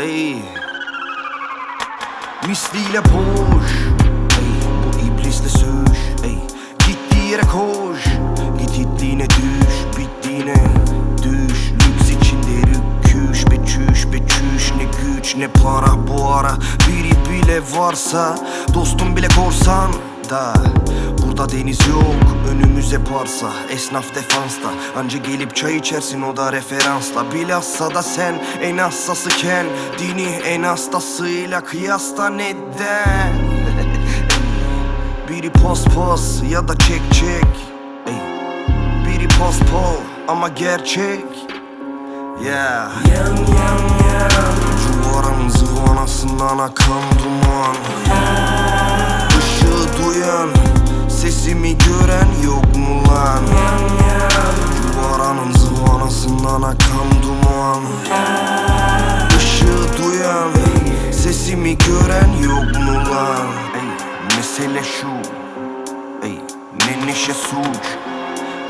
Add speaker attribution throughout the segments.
Speaker 1: Ey. Misliyle boş Ey bu iblisle söğüş Ey gittiği yere koş. Git itliğine düş Bittiğine düş. Lüks içinde rüküş Be çüş be çüş Ne güç ne para bu ara. Biri bile varsa Dostum bile korsan da Burada deniz yok önümüz hep Esnaf defansta. Anca gelip çay içersin o da referansla. Bilhassa da sen en hassası ken Dini en hastasıyla kıyasla neden? Biri pos pos ya da çek çek. Biri pos po ama gerçek. Yeah. Yan yan yan Cuvarın zıvanasından akan duman zıvanasından akan duman Işığı duyan Sesimi gören yok mu lan Ey, Mesele şu Ey, ne neşe suç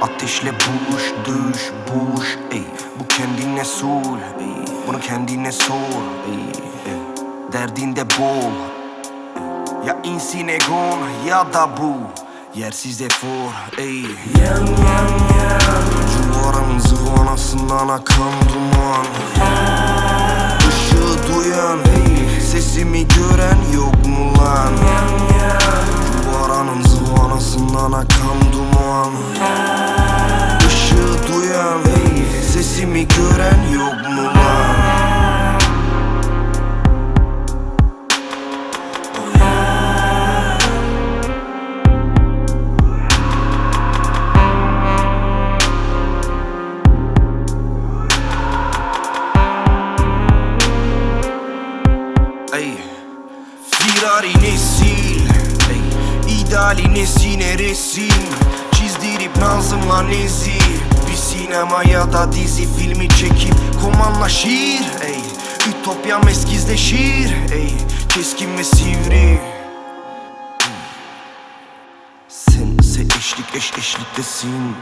Speaker 1: Ateşle buluş, dövüş, boğuş ey Bu kendine sor, ey Bunu kendine sor, ey. Derdinde bol Ya insin egon ya da bu Yersiz efor, ey. Yan yan yan Cuvarın zıvanasından akan duman. Işığı duyan, ey. Sesimi gören yok mu lan? Cuvaranın zıvanasından akan duman. Işığı duyan Sesimi gören yok mu lan Firari nesil? İdeali nesine resim Çizdirip Nazım'la nezi Bir sinema ya da dizi filmi çekip Komanla şiir Ey Ütopyam eskizleşir. Ey Keskin ve sivri. Sen ise eşlik eş eşliktesin